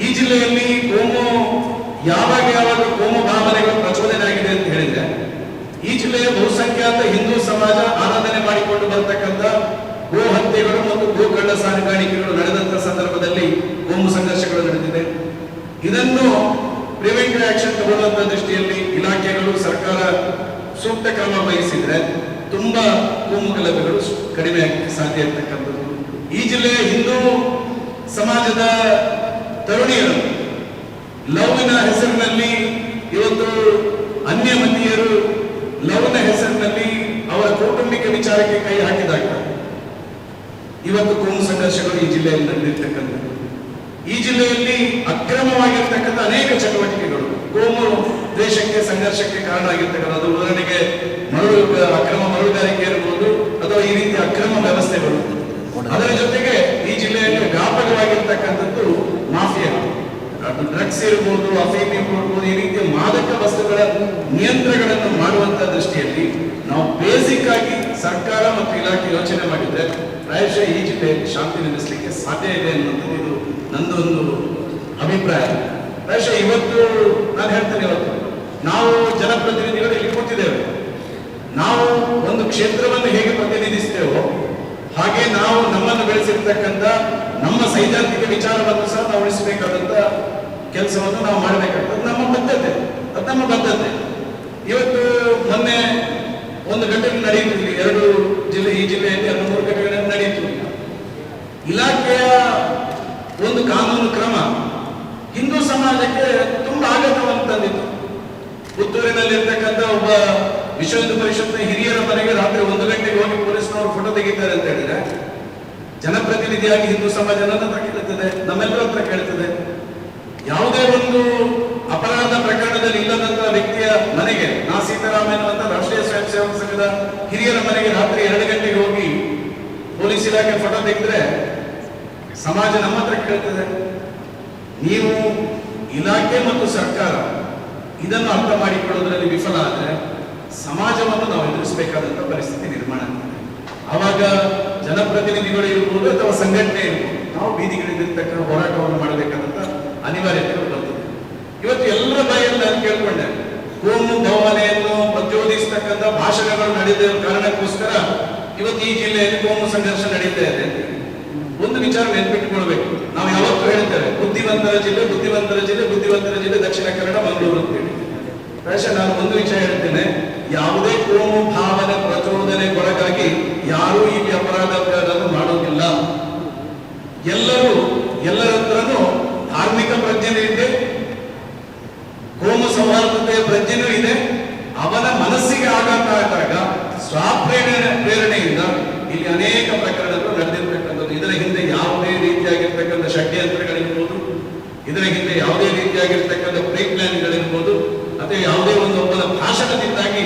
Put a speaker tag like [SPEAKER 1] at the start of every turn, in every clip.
[SPEAKER 1] ಈ ಜಿಲ್ಲೆಯಲ್ಲಿ ಕೋಮು ಯಾವಾಗ ಯಾವಾಗ ಕೋಮು ಭಾವನೆಗಳು ಪ್ರಚೋದನೆ ಆಗಿದೆ ಅಂತ ಹೇಳಿದ್ರೆ, ಈ ಜಿಲ್ಲೆಯ ಬಹುಸಂಖ್ಯಾತ ಹಿಂದೂ ಸಮಾಜ ಆರಾಧನೆ ಮಾಡಿಕೊಂಡು ಬರತಕ್ಕಂಥ ಗೋ ಹತ್ಯೆಗಳು ಮತ್ತು ಗೋ ಕಳ್ಳ ಸಾಗಾಣಿಕೆಗಳು ನಡೆದಂತ ಸಂದರ್ಭದಲ್ಲಿ ಕೋಮು ಸಂಘರ್ಷಗಳು ನಡೆದಿದೆ. ಇದನ್ನು ಪ್ರಿವೆಂಟಿವ್ ಆಕ್ಷನ್ ತಗೊಳ್ಳುವಂತ ದೃಷ್ಟಿಯಲ್ಲಿ ಇಲಾಖೆಗಳು, ಸರ್ಕಾರ ಸೂಕ್ತ ಕ್ರಮ ವಹಿಸಿದ್ರೆ ತುಂಬಾ ಕೋಮು ಗಲಭೆಗಳು ಕಡಿಮೆ ಸಾಧ್ಯ ಇರ್ತಕ್ಕಂಥದ್ದು ಈ ಜಿಲ್ಲೆಯ ಹಿಂದೂ ಸಮಾಜದ ತರುಣಿಯರು. ಲವ್ನ ಹೆಸರಿನಲ್ಲಿ ಇವತ್ತು ಅನ್ಯ ಮತೀಯರು ಲವ್ನ ಹೆಸರಿನಲ್ಲಿ ಅವರ ಕೌಟುಂಬಿಕ ವಿಚಾರಕ್ಕೆ ಕೈ ಹಾಕಿದಾಗ ಇವತ್ತು ಕೋಮು ಸಂಘರ್ಷಗಳು ಈ ಜಿಲ್ಲೆಯಲ್ಲಿ ನಡೆದಿರ್ತಕ್ಕಂಥದ್ದು. ಈ ಜಿಲ್ಲೆಯಲ್ಲಿ ಅಕ್ರಮವಾಗಿರ್ತಕ್ಕಂಥ ಅನೇಕ ಚಟುವಟಿಕೆಗಳು. ಕೋಮು ದೇಶಕ್ಕೆ ಸಂಘರ್ಷಕ್ಕೆ ಕಾರಣ ಆಗಿರ್ತಕ್ಕಂಥ ಉದಾಹರಣೆಗೆ ಮರಳು ಅಕ್ರಮ ಮರಳುಗಾರಿಕೆ ಇರಬಹುದು ಅಥವಾ ಈ ರೀತಿ ಅಕ್ರಮ ವ್ಯವಸ್ಥೆಗಳು. ಅದರ ಜೊತೆಗೆ ಈ ಜಿಲ್ಲೆಯಲ್ಲಿ ವ್ಯಾಪಕವಾಗಿರ್ತಕ್ಕಂಥದ್ದು ಡ್ರಗ್ಸ್ ಇರ್ಬೋದು, ಅಫೀಮ್ ಇರ್ಬೋದು, ಈ ರೀತಿಯ ಮಾದಕ ವಸ್ತುಗಳ ನಿಯಂತ್ರಣಗಳನ್ನು ಮಾಡುವಂತ ದೃಷ್ಟಿಯಲ್ಲಿ ನಾವು ಬೇಸಿಕ್ ಆಗಿ ಸರ್ಕಾರ ಮತ್ತು ಇಲಾಖೆ ಯೋಚನೆ ಮಾಡಿದ್ರೆ ಪ್ರಾಯಶಃ ಈ ಜಿಲ್ಲೆಯಲ್ಲಿ ಶಾಂತಿ ನೆಲೆಸಲಿಕ್ಕೆ ಸಾಧ್ಯ ಇದೆ ಅನ್ನೋದು ಇದು ನಂದು ಒಂದು ಅಭಿಪ್ರಾಯ. ಪ್ರಾಯಶಃ ಇವತ್ತು ನಾನು ಹೇಳ್ತೇನೆ ಇವತ್ತು ನಾವು ಜನಪ್ರತಿನಿಧಿಗಳು ಇಲ್ಲಿ ಕೂತಿದ್ದೇವೆ. ನಾವು ಒಂದು ಕ್ಷೇತ್ರವನ್ನು ಹೇಗೆ ಪ್ರತಿನಿಧಿಸ್ತೇವೋ, ಹಾಗೆ ನಾವು ನಮ್ಮನ್ನು ಬೆಳೆಸಿರ್ತಕ್ಕಂಥ ನಮ್ಮ ಸೈದ್ಧಾಂತಿಕ ವಿಚಾರವನ್ನು ಸಹ ನಾವು ಉಳಿಸಬೇಕಾದಂತ ಕೆಲಸವನ್ನು ನಾವು ಮಾಡಬೇಕಾಗ್ತದೆ. ನಮ್ಮ ಬದ್ಧತೆ. ಅದು ನಮ್ಮ ಬದ್ಧತೆ. ಇವತ್ತು ಮೊನ್ನೆ ಒಂದು ಘಟನೆ ನಡೆಯಿತು ಎರಡು ಜಿಲ್ಲೆ, ಈ ಜಿಲ್ಲೆಯಲ್ಲಿ ಎರಡು ಮೂರು ಘಟನೆಗಳು ನಡೆಯಿತು ಇಲಾಖೆಯ ಒಂದು ಕಾನೂನು ಕ್ರಮ ಹಿಂದೂ ಸಮಾಜಕ್ಕೆ ತುಂಬಾ ಆಘಾತವನ್ನು ತಂದಿತ್ತು. ಪುತ್ತೂರಿನಲ್ಲಿರ್ತಕ್ಕಂಥ ಒಬ್ಬ ವಿಶ್ವ ಹಿಂದೂ ಪರಿಷತ್ನ ಹಿರಿಯರ ಮನೆಗೆ ರಾತ್ರಿ ಒಂದು ಗಂಟೆಗೆ ಹೋಗಿ ಪೊಲೀಸ್ನವರು ಫೋಟೋ ತೆಗಿತಾರೆ ಅಂತ ಹೇಳಿದ್ರೆ, ಜನಪ್ರತಿನಿಧಿಯಾಗಿ ಹಿಂದೂ ಸಮಾಜ ನನ್ನ ಹತ್ರ ಕೇಳ್ತದೆ ನಮ್ಮೆಲ್ಲರ ಹತ್ರ ಕೇಳ್ತದೆ ಯಾವುದೇ ಒಂದು ಅಪರಾಧ ಪ್ರಕರಣದಲ್ಲಿ ಇಲ್ಲದಂತಹ ವ್ಯಕ್ತಿಯ ಮನೆಗೆ ನಾ ಸೀತಾರಾಮ ಎನ್ನುವಂತ ರಾಷ್ಟ್ರೀಯ ಸ್ವಯಂ ಸೇವಕ ಸಂಘದ ಹಿರಿಯರ ಮನೆಗೆ ರಾತ್ರಿ ಎರಡು ಗಂಟೆಗೆ ಹೋಗಿ ಪೊಲೀಸ್ ಇಲಾಖೆ ಫೋಟೋ ತೆಗೆದ್ರೆ ಸಮಾಜ ನಮ್ಮ ಹತ್ರ ಕೇಳ್ತದೆ. ನೀವು ಇಲಾಖೆ ಮತ್ತು ಸರ್ಕಾರ ಇದನ್ನು ಅರ್ಥ ಮಾಡಿಕೊಳ್ಳುವುದರಲ್ಲಿ ವಿಫಲ ಆದರೆ ಸಮಾಜವನ್ನು ನಾವು ಎದುರಿಸಬೇಕಾದಂತಹ ಪರಿಸ್ಥಿತಿ ನಿರ್ಮಾಣ ಆಗ್ತದೆ. ಆವಾಗ ಜನಪ್ರತಿನಿಧಿಗಳು ಇರ್ಬೋದು ಅಥವಾ ಸಂಘಟನೆ ಇರ್ಬೋದು, ನಾವು ಬೀದಿಗಳಿಂದ ಹೋರಾಟವನ್ನು ಮಾಡಬೇಕಾದಂತ ಅನಿವಾರ್ಯತೆಗಳು ಬರ್ತದೆ ಇವತ್ತು ಎಲ್ಲರ ಬಾಯಲ್ಲಿ ನಾನು ಕೇಳ್ಕೊಂಡೆ, ಕೋಮು ಭಾವನೆಯನ್ನು ಪ್ರಚೋದಿಸತಕ್ಕಂಥ ಭಾಷಣಗಳು ನಡೆದ ಕಾರಣಕ್ಕೋಸ್ಕರ ಇವತ್ತು ಈ ಜಿಲ್ಲೆಯಲ್ಲಿ ಕೋಮು ಸಂಘರ್ಷ ನಡೀತಾ ಇದೆ ಒಂದು ವಿಚಾರ ನೆನ್ಪಿಟ್ಕೊಳ್ಬೇಕು. ನಾವು ಯಾವತ್ತೂ ಹೇಳ್ತೇವೆ, ಬುದ್ಧಿವಂತರ ಜಿಲ್ಲೆ ಬುದ್ಧಿವಂತರ ಜಿಲ್ಲೆ ಬುದ್ಧಿವಂತರ ಜಿಲ್ಲೆ, ದಕ್ಷಿಣ ಕನ್ನಡ, ಮಂಗಳೂರು ಅಂತ ಹೇಳಿ. ಪ್ರಾಯಶಃ ನಾನು ಒಂದು ವಿಚಾರ ಹೇಳ್ತೇನೆ. ಯಾವುದೇ ಕೋಮು ಭಾವನೆ ಪ್ರಚೋದನೆಗೊಳಗಾಗಿ ಯಾರೂ ಈ ಅಪರಾಧ ಅಪರಾಧವನ್ನು ಮಾಡೋದಿಲ್ಲ. ಎಲ್ಲರೂ ಎಲ್ಲರತ್ರ ಧಾರ್ಮಿಕ ಪ್ರಜ್ಞೆ ಇದೆ ಸೌಹಾರ್ದತೆಯ ಪ್ರಜ್ಞೆನೂ ಇದೆ. ಅವನ ಮನಸ್ಸಿಗೆ ಆಘಾತ ಆದಾಗ ಸ್ವಪ್ರೇರಣೆ, ಪ್ರೇರಣೆಯಿಂದ ಇಲ್ಲಿ ಅನೇಕ ಪ್ರಕರಣಗಳು ನಡೆದಿರ್ತಕ್ಕಂಥದ್ದು. ಇದರ ಹಿಂದೆ ಯಾವುದೇ ರೀತಿಯಾಗಿರ್ತಕ್ಕಂಥ ಷಡ್ಯಂತ್ರಗಳಿರ್ಬೋದು ಇದರ ಹಿಂದೆ ಯಾವುದೇ ರೀತಿಯಾಗಿರ್ತಕ್ಕಂಥ ಪ್ರೀ ಪ್ಲಾನ್ಗಳಿರ್ಬೋದು. ಅಥವಾ ಯಾವುದೇ ಒಂದು ಒಬ್ಬನ ಭಾಷಣದಿಂದಾಗಿ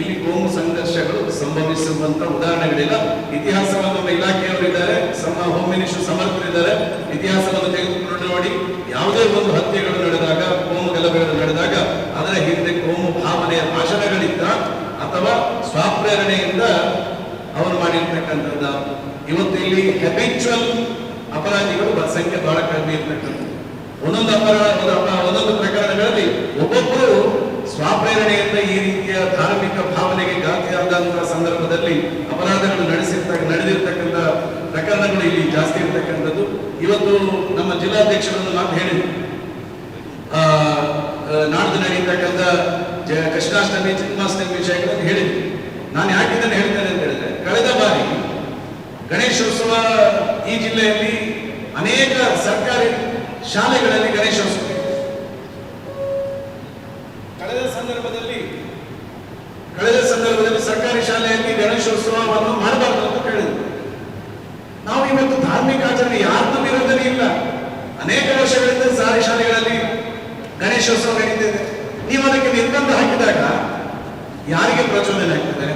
[SPEAKER 1] ಇಲ್ಲಿ ಕೋಮು ಸಂಘರ್ಷಗಳು ಸಂಭವಿಸುವಂತ ಉದಾಹರಣೆಗಳಿಲ್ಲ. ಇತಿಹಾಸವನ್ನು ನಮ್ಮ ಇಲಾಖೆಯವರಿದ್ದಾರೆ ನಮ್ಮ ಹೋಮ್ ಮಿನಿಸ್ಟರ್ ಸಮರ್ಥರಿದ್ದಾರೆ ಇತಿಹಾಸವನ್ನು ತೆಗೆದುಕೊಂಡು ನೋಡಿ. ಯಾವುದೇ ಒಂದು ಹತ್ಯೆಗಳು ನಡೆದಾಗ, ಕೋಮು ಗಲಭೆಗಳು ನಡೆದಾಗ ಭಾವನೆಯ ಭಾಷಣಗಳಿಂದ ಅಥವಾ ಸ್ವಪ್ರೇರಣೆಯಿಂದ ಅವರು ಮಾಡಿರ್ತಕ್ಕಂಥದ್ದು. ಇವತ್ತು ಇಲ್ಲಿ ಹೆಬಿಚುವಲ್ ಅಪರಾಧಿಗಳು ಸಂಖ್ಯೆ ಬಹಳ ಕಡಿಮೆ ಇರ್ತಕ್ಕಂಥದ್ದು. ಒಂದೊಂದು ಅಪರಾಧ ಒಂದು ಅಪ- ಒಂದೊಂದು ಪ್ರಕರಣಗಳಲ್ಲಿ ಒಬ್ಬೊಬ್ಬರು ಸ್ವಪ್ರೇರಣೆಯಿಂದ ಈ ರೀತಿಯ ಧಾರ್ಮಿಕ ಭಾವನೆಗೆ ಗಾತಿಯಾದಂತಹ ಸಂದರ್ಭದಲ್ಲಿ ಅಪರಾಧಗಳು ನಡೆಸಿರ್ತ ನಡೆದಿರ್ತಕ್ಕಂಥ ಪ್ರಕರಣಗಳು ಇಲ್ಲಿ ಜಾಸ್ತಿ ಇರ್ತಕ್ಕಂಥದ್ದು. ಇವತ್ತು ನಮ್ಮ ಜಿಲ್ಲಾಧ್ಯಕ್ಷರನ್ನು ಆ, ಆ, ನಾಡ್ದು ನಡೀತಕ್ಕಂಥ ಕೃಷ್ಣಾಷ್ಟಮಿ, ಜನ್ಮಾಷ್ಟಮಿ ವಿಷಯಗಳನ್ನು ಹೇಳಿದ್ವಿ. ನಾನು ಯಾಕೆ ಇದನ್ನು ಹೇಳ್ತೇನೆ ಅಂತ ಹೇಳಿದ್ರೆ, ಕಳೆದ ಬಾರಿ ಗಣೇಶೋತ್ಸವ ಈ ಜಿಲ್ಲೆಯಲ್ಲಿ ಅನೇಕ ಸರ್ಕಾರಿ ಶಾಲೆಗಳಲ್ಲಿ ಗಣೇಶೋತ್ಸವ. ಕಳೆದ ಸಂದರ್ಭದಲ್ಲಿ ಕಳೆದ ಸಂದರ್ಭದಲ್ಲಿ ಸರ್ಕಾರಿ ಶಾಲೆಯಲ್ಲಿ ಗಣೇಶೋತ್ಸವವನ್ನು ಮಾಡಬಾರದು ಅಂತ ಕೇಳಿದ್ರು ನಾವು ಇವತ್ತು ಧಾರ್ಮಿಕ ಆಚರಣೆ ಯಾರನ್ನು ವಿರೋಧನೇ ಇಲ್ಲ. ಅನೇಕ ವರ್ಷಗಳಿಂದ ಸಾರಿ ಶಾಲೆಗಳಲ್ಲಿ ಗಣೇಶೋತ್ಸವ ನಡೀತಿದೆ ನೀವು ಅದಕ್ಕೆ ನಿರ್ಬಂಧ ಹಾಕಿದಾಗ ಯಾರಿಗೆ ಪ್ರಚೋದನೆ ಆಗ್ತದೆ?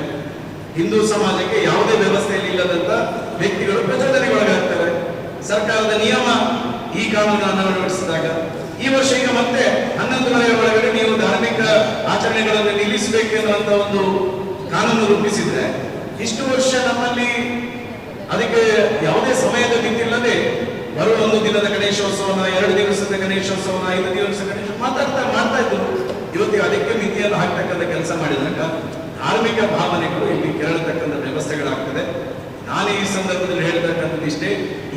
[SPEAKER 1] ಹಿಂದೂ ಸಮಾಜಕ್ಕೆ ಯಾವುದೇ ವ್ಯವಸ್ಥೆಯಲ್ಲಿ ಇಲ್ಲದಂತ ವ್ಯಕ್ತಿಗಳು ಒಳಗಾಗ್ತಾರೆ ಸರ್ಕಾರದ ನಿಯಮ ಈ ಕಾನೂನನ್ನು ಅಳವಡಿಸಿದಾಗ ಈ ವರ್ಷ ಈಗ ಮತ್ತೆ ಹನ್ನೊಂದರ ಒಳಗಡೆ ನೀವು ಧಾರ್ಮಿಕ ಆಚರಣೆಗಳನ್ನು ನಿಲ್ಲಿಸಬೇಕು ಎನ್ನುವಂತ ಒಂದು ಕಾನೂನು ರೂಪಿಸಿದ್ರೆ ಇಷ್ಟು ವರ್ಷ ನಮ್ಮಲ್ಲಿ ಅದಕ್ಕೆ ಯಾವುದೇ ಸಮಯದ ಮಿತಿಲ್ಲದೆ ಬರುವ ಒಂದು ದಿನದ ಗಣೇಶೋತ್ಸವನ, ಎರಡು ದಿವಸದ ಗಣೇಶೋತ್ಸವನ, ಐದು ದಿವಸ ಗಣೇಶ ಮಾತಾಡ್ತಾ ಮಾಡ್ತಾ ಇದ್ರು ಇವತ್ತಿಗೆ ಅದಕ್ಕೆ ಮಿತಿಯನ್ನು ಹಾಕ್ತಕ್ಕಂಥ ಕೆಲಸ ಮಾಡಿದಾಗ ಧಾರ್ಮಿಕ ಭಾವನೆಗಳು ಇಲ್ಲಿ ಕೆರಳತಕ್ಕಂಥ ವ್ಯವಸ್ಥೆಗಳಾಗ್ತದೆ. ನಾನು ಈ ಸಂದರ್ಭದಲ್ಲಿ ಹೇಳ್ತಕ್ಕಂಥದ್ದು ಇಷ್ಟೇ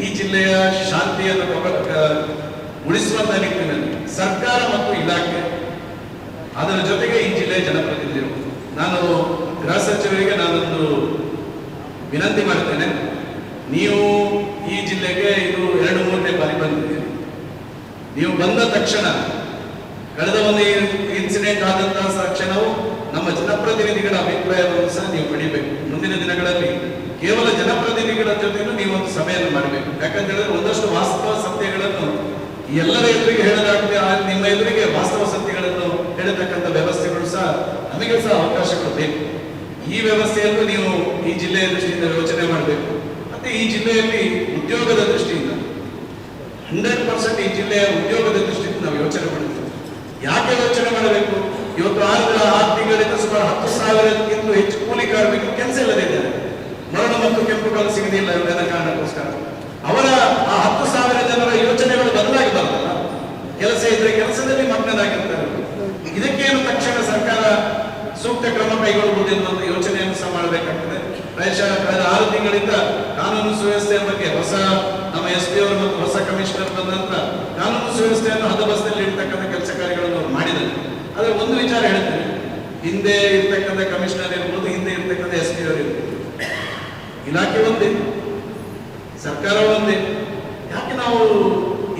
[SPEAKER 1] ಈ ಜಿಲ್ಲೆಯ ಶಾಂತಿಯನ್ನು ಉಳಿಸುವಂತ ನಿಟ್ಟಿನಲ್ಲಿ ಸರ್ಕಾರ ಮತ್ತು ಇಲಾಖೆ ಅದರ ಜೊತೆಗೆ ಈ ಜಿಲ್ಲೆಯ ಜನಪ್ರತಿನಿಧಿಗಳು. ನಾನು ಗೃಹ ಸಚಿವರಿಗೆ ನಾನೊಂದು ವಿನಂತಿ ಮಾಡ್ತೇನೆ. ನೀವು ಈ ಜಿಲ್ಲೆಗೆ ಇದು ಎರಡು ಮೂರನೇ ಬಾರಿ ಬಂದಿದ್ದೀರಿ. ನೀವು ಬಂದ ತಕ್ಷಣ ಕಳೆದ ಒಂದು ಇನ್ಸಿಡೆಂಟ್ ಆದಂತಹ ಕ್ಷಣವು ನಮ್ಮ ಜನಪ್ರತಿನಿಧಿಗಳ ಅಭಿಪ್ರಾಯವನ್ನು ಸಹ ನೀವು ಪಡಿಬೇಕು ಮುಂದಿನ ದಿನಗಳಲ್ಲಿ ಕೇವಲ ಜನಪ್ರತಿನಿಧಿಗಳ ಜೊತೆನೂ ನೀವು ಒಂದು ಸಭೆಯನ್ನು ಮಾಡಬೇಕು. ಯಾಕಂತ ಹೇಳಿದ್ರೆ ಒಂದಷ್ಟು ವಾಸ್ತವ ಸತ್ಯಗಳನ್ನು ಎಲ್ಲರ ಎದುರಿಗೆ ಹೇಳಲಾಗ್ತದೆ. ನಿಮ್ಮ ಎದುರಿಗೆ ವಾಸ್ತವ ಸತ್ಯಗಳನ್ನು ಹೇಳತಕ್ಕಂಥ ವ್ಯವಸ್ಥೆಗಳು ಸಹ ನಮಗೆ ಸಹ ಅವಕಾಶಗಳು ಬೇಕು ಈ ವ್ಯವಸ್ಥೆಯನ್ನು ನೀವು ಈ ಜಿಲ್ಲೆಯ ದೃಷ್ಟಿಯಿಂದ ಯೋಚನೆ ಮಾಡಬೇಕು. ಮತ್ತೆ ಈ ಜಿಲ್ಲೆಯಲ್ಲಿ ಉದ್ಯೋಗದ ದೃಷ್ಟಿಯಿಂದ ಹಂಡ್ರೆಡ್ ಪರ್ಸೆಂಟ್ ಈ ಜಿಲ್ಲೆಯ ಉದ್ಯೋಗದ ದೃಷ್ಟಿಯಿಂದ ನಾವು ಯೋಚನೆ ಮಾಡಬೇಕು. ಯಾಕೆ ಯೋಚನೆ ಮಾಡಬೇಕು? ಇವತ್ತು ಆರು ಆರು ತಿಂಗಳಿಂದ ಸುಮಾರು ಹತ್ತು ಸಾವಿರಕ್ಕಿಂತ ಹೆಚ್ಚು ಕೂಲಿ ಕಾರ್ಮಿಕರು ಕೆಲಸ ಇಲ್ಲದೆ ಇದ್ದಾರೆ. ಮರಣ ಮತ್ತು ಕೆಂಪು ಕಾಲು ಸಿಗದಿಲ್ಲ ಇವರೆಲ್ಲ ಕಾರಣಕ್ಕೋಸ್ಕರ. ಅವರ ಆ ಹತ್ತು ಸಾವಿರ ಜನರ ಯೋಚನೆಗಳು ಬದಲಾಗಿ ಬರ್ತಲ್ಲ ಕೆಲಸ ಇದ್ರೆ ಕೆಲಸದಲ್ಲಿ ಮಗ್ನರಾಗಿರ್ತಾರೆ. ಇದಕ್ಕೇನು ತಕ್ಷಣ ಸರ್ಕಾರ ಸೂಕ್ತ ಕ್ರಮ ಕೈಗೊಳ್ಳಬಹುದು ಅಂತ ಯೋಚನೆಯನ್ನು ಸಹ ಮಾಡಬೇಕಾಗ್ತದೆ. ಪ್ರಾಯಶಃ ಕಳೆದ ಆರು ತಿಂಗಳಿಂದ ಕಾನೂನು ಸುವ್ಯವಸ್ಥೆಯ ಬಗ್ಗೆ ಹೊಸ ನಮ್ಮ ಎಸ್ ಪಿ ಅವರು ಮತ್ತು ಹೊಸ ಕಮಿಷನರ್ ಬಂದ ನಂತರ ಕಾನೂನು ಸುವ್ಯವಸ್ಥೆಯನ್ನು ಹದಬಸ್ನಲ್ಲಿ ಇರ್ತಕ್ಕಂಥ ಕೆಲಸ ಕಾರ್ಯಗಳನ್ನು ಅವರು ಮಾಡಿದ್ದಾರೆ. ಆದರೆ ಒಂದು ವಿಚಾರ ಹೇಳ್ತೇನೆ. ಹಿಂದೆ ಇರ್ತಕ್ಕಂಥ ಕಮಿಷನರ್ ಇರ್ಬೋದು, ಹಿಂದೆ ಇರ್ತಕ್ಕಂಥ ಎಸ್ ಪಿ ಅವರು ಇರ್ಬೋದು. ಇಲಾಖೆ ಒಂದೇ, ಸರ್ಕಾರ ಒಂದೇ. ಯಾಕೆ ನಾವು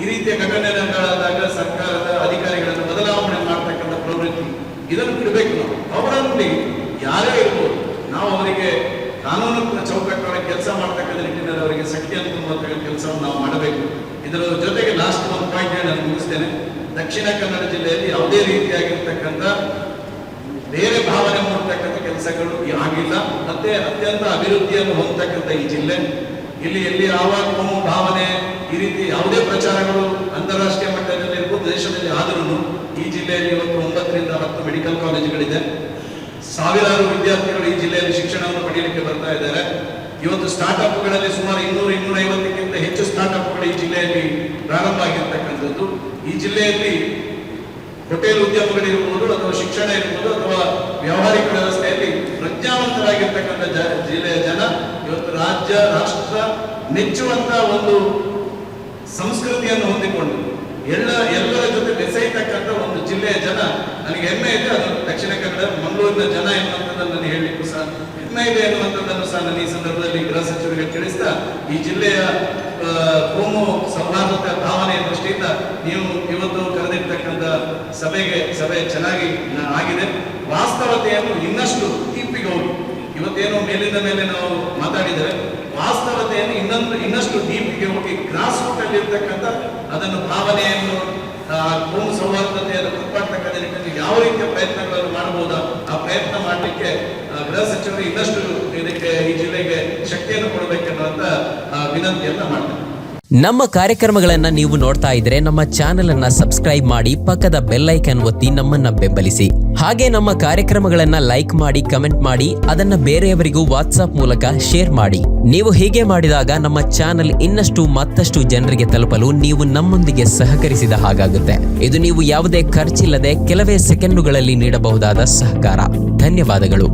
[SPEAKER 1] ಈ ರೀತಿಯ ಘಟನೆಗಳಾದಾಗ ಸರ್ಕಾರದ ಅಧಿಕಾರಿಗಳನ್ನು ಬದಲಾವಣೆ ಮಾಡ್ತಕ್ಕಂಥ ಪ್ರವೃತ್ತಿ ಇದನ್ನು ಬಿಡಬೇಕು ನಾವು. ಅವರಲ್ಲಿ ಯಾರೇ ಇರ್ಬೋದು, ನಾವು ಅವರಿಗೆ ಕಾನೂನು ಚೌಕಟ್ಟೊಳಗೆ ಕೆಲಸ ಮಾಡ್ತಕ್ಕಂಥ ನಿಟ್ಟಿನಲ್ಲಿ ಅವರಿಗೆ ಅಂತ ತುಂಬುವಂತ ಕೆಲಸವನ್ನು ನಾವು ಮಾಡಬೇಕು. ಇದರ ಜೊತೆಗೆ ಲಾಸ್ಟ್ ಒಂದು ಪಾಯಿಂಟ್ ನಾನು ಮುಗಿಸ್ತೇನೆ. ದಕ್ಷಿಣ ಕನ್ನಡ ಜಿಲ್ಲೆಯಲ್ಲಿ ಯಾವುದೇ ರೀತಿಯಾಗಿರ್ತಕ್ಕಂಥ ಬೇರೆ ಭಾವನೆ ಮಾಡತಕ್ಕಂಥ ಕೆಲಸಗಳು ಆಗಿಲ್ಲ. ಮತ್ತೆ ಅತ್ಯಂತ ಅಭಿವೃದ್ಧಿಯನ್ನು ಹೊಂದತಕ್ಕಂಥ ಈ ಜಿಲ್ಲೆ. ಇಲ್ಲಿ ಎಲ್ಲಿ ಯಾವ ಭಾವನೆ, ಈ ರೀತಿ ಯಾವುದೇ ಪ್ರಚಾರಗಳು ಅಂತಾರಾಷ್ಟ್ರೀಯ ಮಟ್ಟದಲ್ಲಿ ಇರ್ಬೋದು, ದೇಶದಲ್ಲಿ ಆದರೂ ಈ ಜಿಲ್ಲೆಯಲ್ಲಿ ಇವತ್ತು ಒಂಬತ್ತರಿಂದ ಹತ್ತು ಮೆಡಿಕಲ್ ಕಾಲೇಜುಗಳಿದೆ ಸಾವಿರಾರು ವಿದ್ಯಾರ್ಥಿಗಳು ಈ ಜಿಲ್ಲೆಯಲ್ಲಿ ಶಿಕ್ಷಣವನ್ನು ಪಡೆಯಲಿಕ್ಕೆ ಬರ್ತಾ ಇದ್ದಾರೆ. ಇವತ್ತು ಸ್ಟಾರ್ಟ್ಅಪ್ಗಳಲ್ಲಿ ಸುಮಾರು ಇನ್ನೂರು ಇನ್ನೂರ ಐವತ್ತಕ್ಕಿಂತ ಹೆಚ್ಚು ಸ್ಟಾರ್ಟ್ಅಪ್ಗಳು ಈ ಜಿಲ್ಲೆಯಲ್ಲಿ ಪ್ರಾರಂಭ ಆಗಿರ್ತಕ್ಕಂಥದ್ದು. ಈ ಜಿಲ್ಲೆಯಲ್ಲಿ ಹೋಟೆಲ್ ಉದ್ಯಮಗಳಿರ್ಬೋದು ಅಥವಾ ಶಿಕ್ಷಣ ಇರ್ಬೋದು ಅಥವಾ ವ್ಯಾವಹಾರಿಕ ವ್ಯವಸ್ಥೆಯಲ್ಲಿ ಪ್ರಜ್ಞಾವಂತರಾಗಿರ್ತಕ್ಕಂಥ ಜಿಲ್ಲೆಯ ಜನ, ಇವತ್ತು ರಾಜ್ಯ, ರಾಷ್ಟ್ರ ಮೆಚ್ಚುವಂತ ಒಂದು ಸಂಸ್ಕೃತಿಯನ್ನು ಹೊಂದಿಕೊಂಡು ಎಲ್ಲ, ಎಲ್ಲರ ಜೊತೆ ಬೆಸೆಯತಕ್ಕಂಥ ಒಂದು ಜಿಲ್ಲೆಯ ಜನ, ನನಗೆ ಹೆಮ್ಮೆ ಇದೆ. ಅದು ದಕ್ಷಿಣ ಕನ್ನಡ, ಮಂಗಳೂರಿನ ಜನ ಎನ್ನುವಂಥದ್ದನ್ನು ನಾನು ಹೇಳಲಿಕ್ಕೂ ಸಹ ಇದೆ ಅನ್ನುವಂಥದ್ದನ್ನು ಸಹ ನಾನು ಈ ಸಂದರ್ಭದಲ್ಲಿ ಗೃಹ ಸಚಿವರಿಗೆ ತಿಳಿಸ್ತಾ, ಈ ಜಿಲ್ಲೆಯ ಕೋಮು ಸೌಹಾರ್ದತೆ ಭಾವನೆಯ ದೃಷ್ಟಿಯಿಂದ ನೀವು ಇವತ್ತು ಕರೆದಿರ್ತಕ್ಕಂಥ ಸಭೆಗೆ, ಸಭೆ ಚೆನ್ನಾಗಿ ಆಗಿದೆ. ವಾಸ್ತವತೆಯನ್ನು ಇನ್ನಷ್ಟು ಹೋಗಿ. ಇವತ್ತೇನು ಮೇಲಿಂದ ಮೇಲೆ ನಾವು ಮಾತಾಡಿದರೆ, ವಾಸ್ತವತೆಯನ್ನು ಇನ್ನೊಂದು, ಇನ್ನಷ್ಟು ಡೀಪಿಗೆ ಹೋಗಿ ಗ್ರಾಸ್ ರೂಟ್ ಅಲ್ಲಿ ಇರ್ತಕ್ಕಂಥ ಅದನ್ನು ಭಾವನೆಯನ್ನು ಕೋಮು ಸೌಹಾರ್ದತೆಯನ್ನು ಕಾಪಾಡ್ತಕ್ಕಂಥ ನಿಟ್ಟಿನಲ್ಲಿ ಯಾವ ರೀತಿಯ ಪ್ರಯತ್ನಗಳನ್ನು ಮಾಡಬಹುದಾ? ಆ ಪ್ರಯತ್ನ ಮಾಡಲಿಕ್ಕೆ ಗೃಹ ಸಚಿವರು ಇನ್ನಷ್ಟು ಇದಕ್ಕೆ, ಈ ಜಿಲ್ಲೆಗೆ ಶಕ್ತಿಯನ್ನು ಕೊಡಬೇಕೆನ್ನುವಂತ ವಿನಂತಿಯನ್ನ ಮಾಡ್ತಾರೆ.
[SPEAKER 2] ನಮ್ಮ ಕಾರ್ಯಕ್ರಮಗಳನ್ನು ನೀವು ನೋಡ್ತಾ ಇದ್ರೆ ನಮ್ಮ ಚಾನೆಲ್ ಅನ್ನ ಸಬ್ಸ್ಕ್ರೈಬ್ ಮಾಡಿ ಪಕ್ಕದ ಬೆಲ್ ಒತ್ತಿ ನಮ್ಮನ್ನ ಬೆಂಬಲಿಸಿ. ಹಾಗೆ ನಮ್ಮ ಕಾರ್ಯಕ್ರಮಗಳನ್ನ ಲೈಕ್ ಮಾಡಿ, ಕಮೆಂಟ್ ಮಾಡಿ, ಅದನ್ನ ಬೇರೆಯವರಿಗೂ ವಾಟ್ಸ್ಆಪ್ ಮೂಲಕ ಶೇರ್ ಮಾಡಿ. ನೀವು ಹೀಗೆ ಮಾಡಿದಾಗ ನಮ್ಮ ಚಾನೆಲ್ ಇನ್ನಷ್ಟು ಮತ್ತಷ್ಟು ಜನರಿಗೆ ತಲುಪಲು ನೀವು ನಮ್ಮೊಂದಿಗೆ ಸಹಕರಿಸಿದ ಹಾಗಾಗುತ್ತೆ. ಇದು ನೀವು ಯಾವುದೇ ಖರ್ಚಿಲ್ಲದೆ ಕೆಲವೇ ಸೆಕೆಂಡುಗಳಲ್ಲಿ ನೀಡಬಹುದಾದ ಸಹಕಾರ. ಧನ್ಯವಾದಗಳು.